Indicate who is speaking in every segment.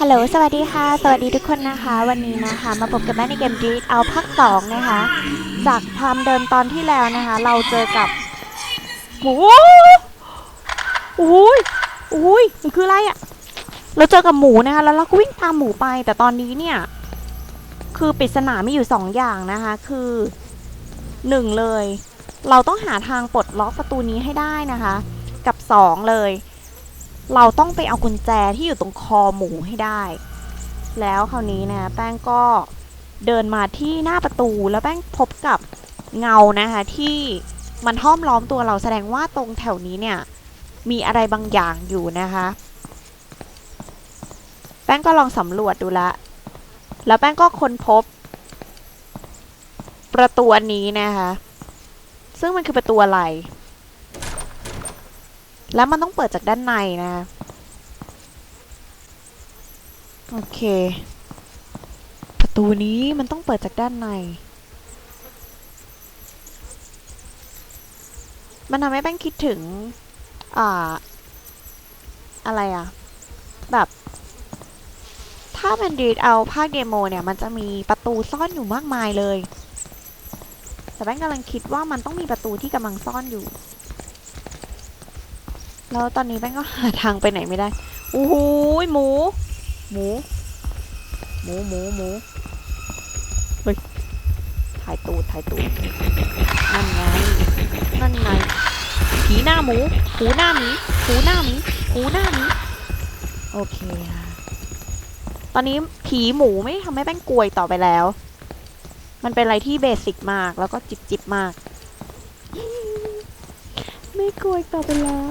Speaker 1: ฮัลโหล สวัสดีค่ะ สวัสดีทุกคนนะคะ วันนี้นะคะ มาพบกันแม่ในเกมดีดเอาภาคสองนะคะ จากความเดิมตอนที่แล้วนะคะ เราเจอกับหมูอุ้ยอุ้ยมันคืออะไรอะ่ะ เราเจอกับหมูนะคะ แล้วเราก็วิ่งตามหมูไปแต่ตอนนี้เนี่ย คือปริศนามีอยู่สองอย่างนะคะ คือหนึ่งเลย เราต้องหาทางปลดล็อกประตูนี้ให้ได้นะคะ กับสองเลย เราต้องไปเอากุญแจที่อยู่ตรงคอหมูให้ได้ แล้วคราวนี้นะแป้งก็เดินมาที่หน้าประตูแล้วแป้งพบกับเงานะคะที่มันห้อมล้อมตัวเราแสดงว่าตรงแถวนี้เนี่ยมีอะไรบางอย่างอยู่นะคะ แป้งก็ลองสำรวจดูละ แล้วแป้งก็ค้นพบ ประตูอันนี้นะคะ ซึ่งมันคือประตูอะไร แล้วมันต้องเปิดจากด้านในนะโอเค ประตูนี้มันต้องเปิดจากด้านใน มันทำให้แป้งคิดถึง อ่า อะไรอะแบบ ถ้ามันดีดเอาภาคเดโมเนี่ย มันจะมีประตูซ่อนอยู่มากมายเลย แต่แป้งกำลังคิดว่ามันต้องมีประตูที่กำลังซ่อนอยู่ แล้วตอนนี้แป้งก็หาทางไปไหนไม่ได้โอ้โหหมู หมู หมูหมูหมูเฮ้ยถ่ายตูดถ่ายตูดนั่นไงนั่นไงผีหน้าหมู หูหน้าหมี หูหน้าหมี หูหน้าหมี โอเคค่ะ ตอนนี้ผีหมูไม่ทำให้แป้งกลวยต่อไปแล้ว มันเป็นอะไรที่เบสิกมากแล้วก็จิบจิบมาก ไม่กลัวอีกต่อไปแล้ว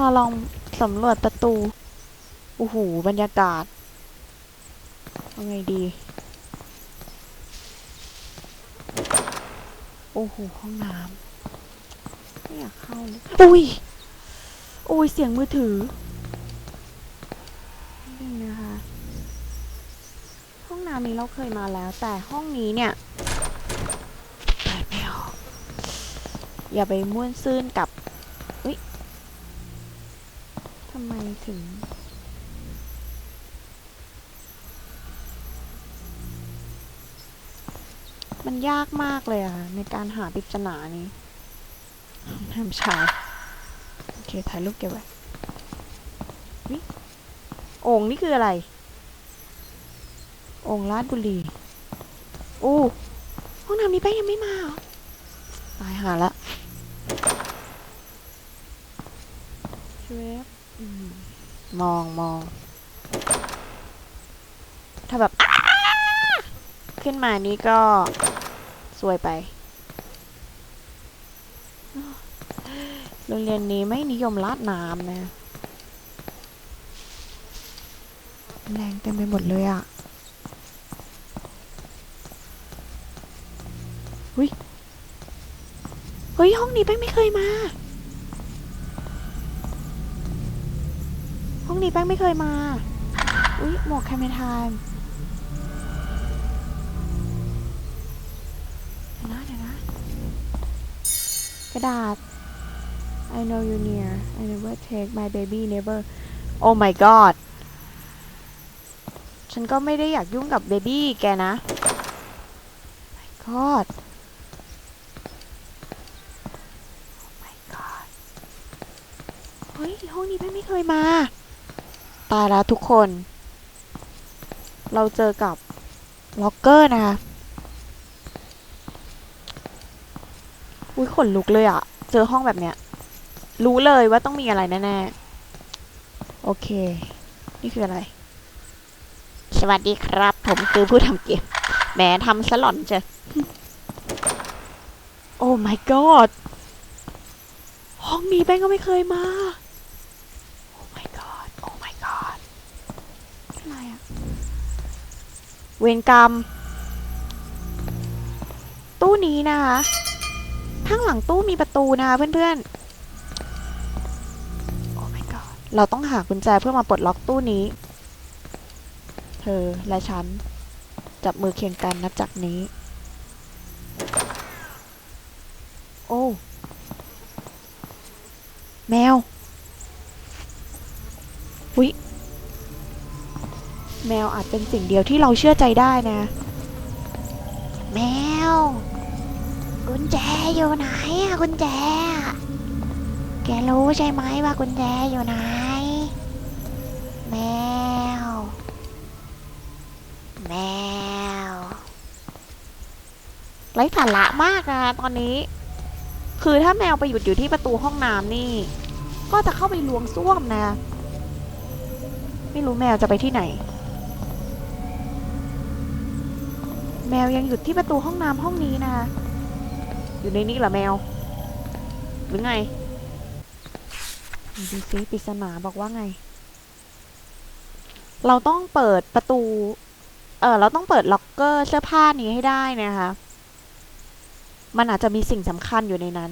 Speaker 1: เราลองสำรวจประตู โอ้โห บรรยากาศเอาไงดี โอ้โห ห้องน้ำไม่อยากเข้าเลยอุ้ย อุ้ย เสียงมือถือนี่นะคะ ห้องน้ำนี้เราเคยมาแล้ว แต่ห้องนี้เนี่ยเปิดไม่ออก อย่าไปม่วนซื่นกับำไมถึง มันยากมากเลยอะในการหาปริศนานี้ห้ามชาโอเค ถ่ายรูปเก็บไว้วิโอ่งนี่คืออะไรโอ่งลาดบุรีอู้ห้องน้ำนี้แป้งยังไม่มาหรอตายหาละเชฟอื มองมอง ถ้าแบบ ขึ้นมานี่ก็สวยไป โรงเรียนนี้ไม่นิยมลาดน้ำนะ แรงเต็มไปหมดเลยอะ่ะเฮ้ย เฮ้ย ห้องนี้แป้งไม่เคยมา นี้แป้งไม่เคยมา อุ้ยหมวกแคมเมทามเดี๋ยวนะเดี๋ยวนะ กระดาษ I know you near I never take my baby never Oh my god ฉันก็ไม่ได้อยากยุ่งกับเบบี้แกนะ My god Oh my god เฮ้ยห้องนี้แม่งไม่เคยมา ตายแล้วทุกคน เราเจอกับล็อกเกอร์นะคะ อุ้ยขนลุกเลยอะเจอห้องแบบเนี้ย รู้เลยว่าต้องมีอะไรแน่ๆ โอเค นี่คืออะไร สวัสดีครับ ผมคือผู้ทำเกมแหมทำสลอนเจอโอ้ my god ห้องนี้แป้งก็ไม่เคยมา โอ้ my god โอ้ my god อะไรอะ เวรกรรม ตู้นี้นะคะข้างหลังตู้มีประตูนะคะเพื่อนๆ โอ้ my god เราต้องหากุญแจเพื่อมาปลดล็อกตู้นี้ เธอและฉัน จับมือเคียงกันนับจากนี้ โอ้ แมว แมวอาจเป็นสิ่งเดียวที่เราเชื่อใจได้นะ แมว กุญแจอยู่ไหนอะกุญแจะแกรู้ใช่ไหมว่ากุญแจอยู่ไหน แมว แมวไร้สาระมากนะตอนนี้ คือถ้าแมวไปหยุดอยู่ที่ประตูห้องน้ำนี่ ก็จะเข้าไปลวงส้วมนะ ไม่รู้แมวจะไปที่ไหน แมวยังหยุดที่ประตูห้องน้ำห้องนี้นะคะอยู่ในนี้เหรอแมว หรือไงดูซิปริศนาบอกว่าไง เราต้องเปิดประตู เออเราต้องเปิดล็อกเกอร์เสื้อผ้านี้ให้ได้นะคะ มันอาจจะมีสิ่งสำคัญอยู่ในนั้น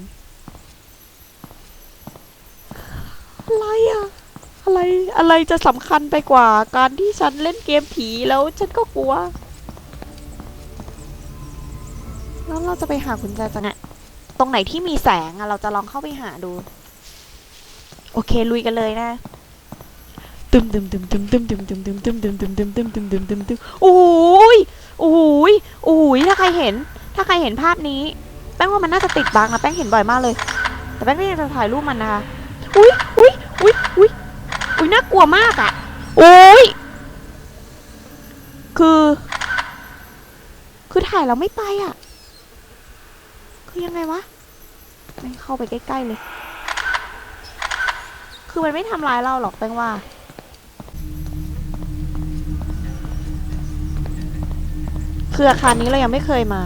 Speaker 1: อะไรอะอะไร อะไรจะสำคัญไปกว่าการที่ฉันเล่นเกมผีแล้วฉันก็กลัว แล้วเราจะไปหากุญแจจากไหนตรงไหนที่มีแสงอะเราจะลองเข้าไปหาดู โอเคลุยกันเลยนะตึมตึมตึมตึมตึมตึมตึมตึมตึมตึมตึมตึมตึมตึมตึมตึมตึมโอ้ยโอ้ยโอ้ยถ้าใครเห็น ถ้าใครเห็นภาพนี้ แป้งว่ามันน่าจะติดบังนะแป้งเห็นบ่อยมากเลย แต่แป้งไม่ได้จะถ่ายรูปมันนะคะอุ้ยอุ้ยอุ้ยอุ้ยอุ้ยน่ากลัวมากอะโอ้ยคือ คือถ่ายแล้วไม่ไปอะ ยังไงวะไม่เข้าไปใกล้ๆเลย คือมันไม่ทำร้ายเราหรอกแป้งว่า คืออาคารนี้เรายังไม่เคยมา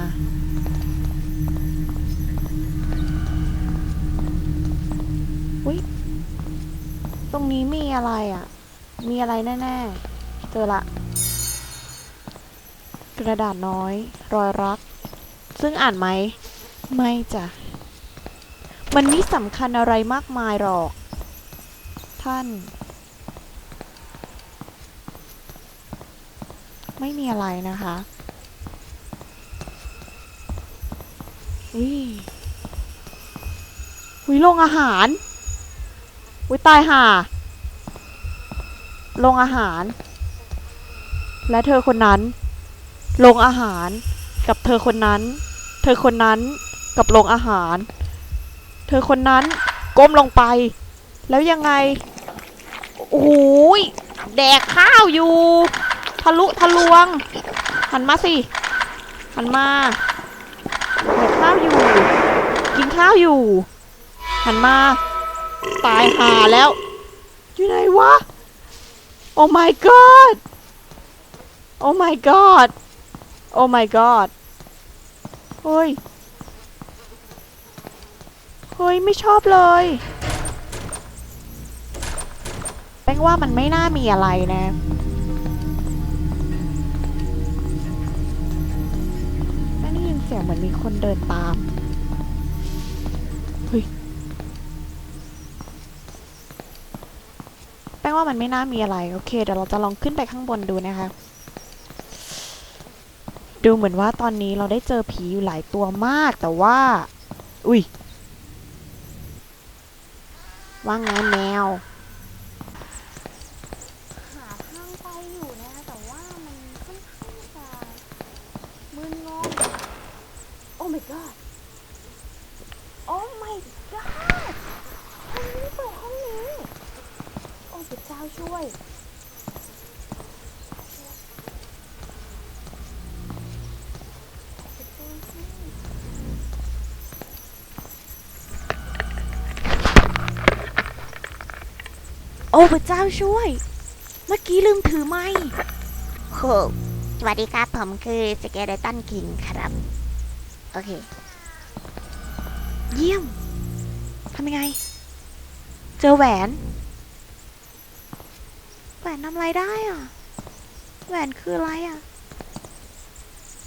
Speaker 1: อุ้ย ตรงนี้มีอะไรอะ มีอะไรแน่ๆ เจอละ กระดาษน้อย รอยรัก ซึ่งอ่านไหม ไม่จ้ะ มันไม่สำคัญอะไรมากมายหรอก ท่าน ไม่มีอะไรนะคะอุ้ยอุ้ยโรงอาหารอุ้ยตายห่าโรงอาหาร และเธอคนนั้นโรงอาหารกับเธอคนนั้น เธอคนนั้น กับโรงอาหาร เธอคนนั้นก้มลงไป แล้วยังไง โอ้โหยแดกข้าวอยู่ ทะลุทะลวง หันมาสิ หันมาแดกข้าวอยู่ กินข้าวอยู่ หันมา ตายหาแล้ว อยู่ไหนวะ โอ้ my god โอ้ my god โอ้ my god เฮ้ย ฮ้ยไม่ชอบเลยแป้งว่ามันไม่น่ามีอะไรนะแป้งได้ยินเสียงเหมือนมีคนเดินตามเฮ้ยแป้งว่ามันไม่น่ามีอะไร โอเคเดี๋ยวเราจะลองขึ้นไปข้างบนดูนะคะดูเหมือนว่าตอนนี้เราได้เจอผีอยู่หลายตัวมากแต่ว่า อุ้ย ว่าไงแมว หาทางไปอยู่นะแต่ว่ามันค่อนข้างจะมึนงง โอ้ my god โอ้ my god ห้องนี้เปิดห้องนี้ โอ้พระเจ้าช่วย พระเจ้าช่วย เมื่อกี้ลืมถือไม้โหสวัสดีครับ ผมคือสเกเลตันคิงครับ โอเค เยี่ยม ทำยังไง เจอแหวน แหวนทำอะไรได้อะ แหวนคืออะไรอะ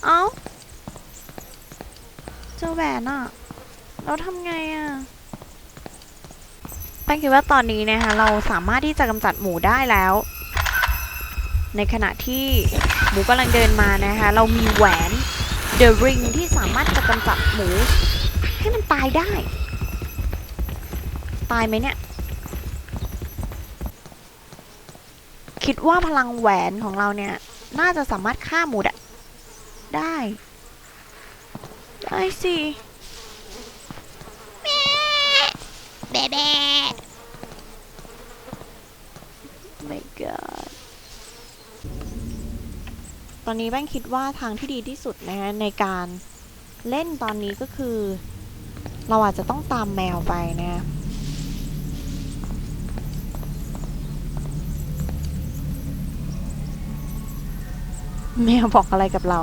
Speaker 1: เอ้า เจอแหวนอะแล้วทำไงอะ แป้งคิดว่าตอนนี้นะคะเราสามารถที่จะกำจัดหมูได้แล้ว ในขณะที่หมูกำลังเดินมานะคะเรามีแหวน The Ring ที่สามารถจะกำจัดหมู ให้มันตายได้ ตายไหมเนี่ย คิดว่าพลังแหวนของเราเนี่ย น่าจะสามารถฆ่าหมูได้ ได้สิแม่ แบะแบะ my god ตอนนี้แป้งคิดว่าทางที่ดีที่สุดนะคะในการเล่นตอนนี้ก็คือ เราอาจจะต้องตามแมวไปนะแมวบอกอะไรกับเรา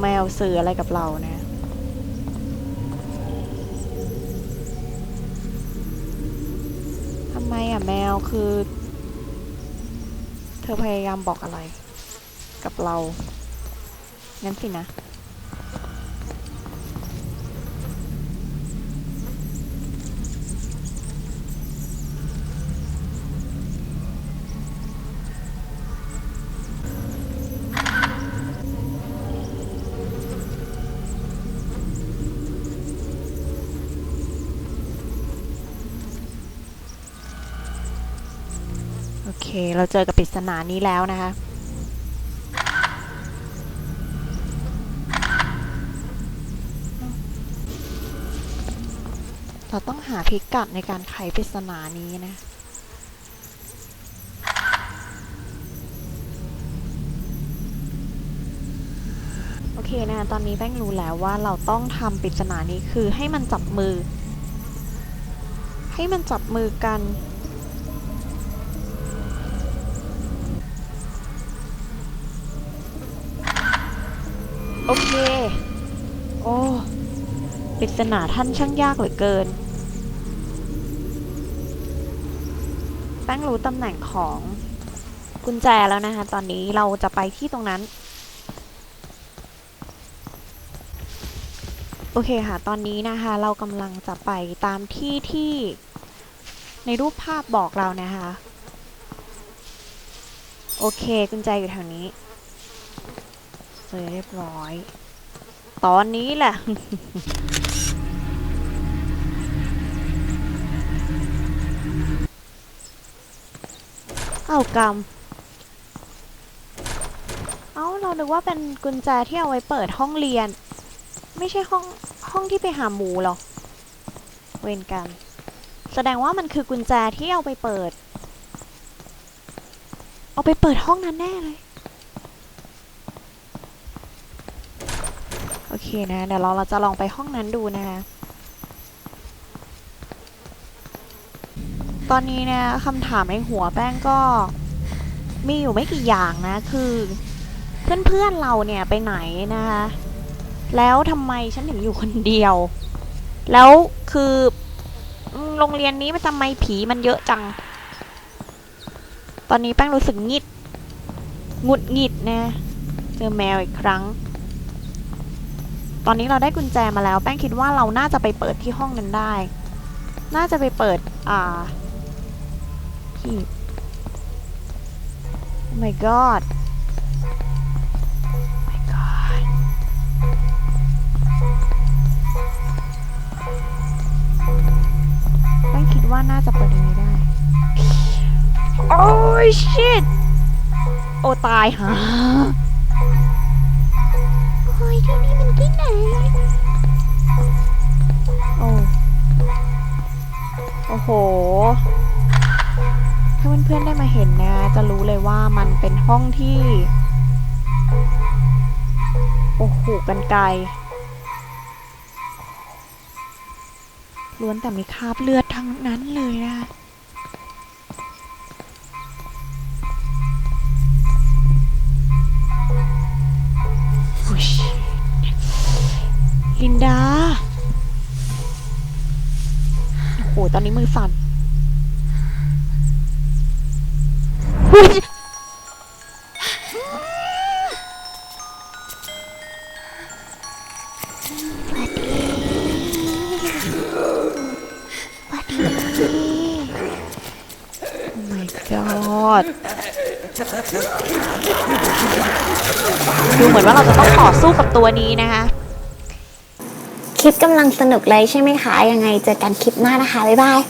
Speaker 1: แมวสื่ออะไรกับเรานะ ไมอะแมวคือ เธอพยายามบอกอะไร กับเรางั้นสินะ โอเค เราเจอกับปริศนานี้แล้วนะคะ เราต้องหาพิกัดในการไขปริศนานี้นะโอเคนะคะตอนนี้แป้งรู้แล้วว่าเราต้องทำปริศนานี้คือให้มันจับมือ ให้มันจับมือกัน อเค โอ้ปริศนาท่านช่างยากเหลือเกิน แป้งรู้ตำแหน่งของกุญแจแล้วนะคะ ตอนนี้เราจะไปที่ตรงนั้น โอเคค่ะ ตอนนี้นะคะ เรากำลังจะไปตามที่ที่ในรูปภาพบอกเรานะคะ โอเค กุญแจอยู่แถวนี้ เสร็จเรียบร้อย ตอนนี้แหละเอากรรมเอาเรานึกว่าเป็นกุญแจที่เอาไว้เปิดห้องเรียน ไม่ใช่ห้องห้องที่ไปหาหมูหรอก เวนกันแสดงว่ามันคือกุญแจที่เอาไปเปิด เอาไปเปิดห้องนั้นแน่เลย โอเค นะ เดี๋ยวเราเราจะลองไปห้องนั้นดูนะคะตอนนี้นะคำถามในหัวแป้งก็มีอยู่ไม่กี่อย่างนะ คือเพื่อนๆเราเนี่ยไปไหนนะคะ แล้วทำไมฉันถึงอยู่คนเดียว แล้วคือโรงเรียนนี้มันทำไมผีมันเยอะจัง ตอนนี้แป้งรู้สึกงิด งุดงิดนะ เจอแมวอีกครั้ง ตอนนี้เราได้กุญแจมาแล้ว แป้งคิดว่าเราน่าจะไปเปิดที่ห้องนั้นได้ น่าจะไปเปิด อ่าที่ Oh my god Oh my god แป้งคิดว่าน่าจะเปิดตรงนี้ได้ โอ้ย shit โอตายฮะ โอ้โอ้โห ถ้าเพื่อนๆได้มาเห็นนะ จะรู้เลยว่ามันเป็นห้องที่ โอ้โห กันไกลล้วนแต่มีคราบเลือดทั้งนั้นเลยนะ ลินดา โอ้โห ตอนนี้มือสั่นอุ๊ยสวัสดี Oh my god ดูเหมือนว่าเราจะต้องต่อสู้กับตัวนี้นะคะ
Speaker 2: คลิปกำลังสนุกเลยใช่ไหมคะ ยังไงเจอกันคลิปหน้านะคะ บ๊ายบาย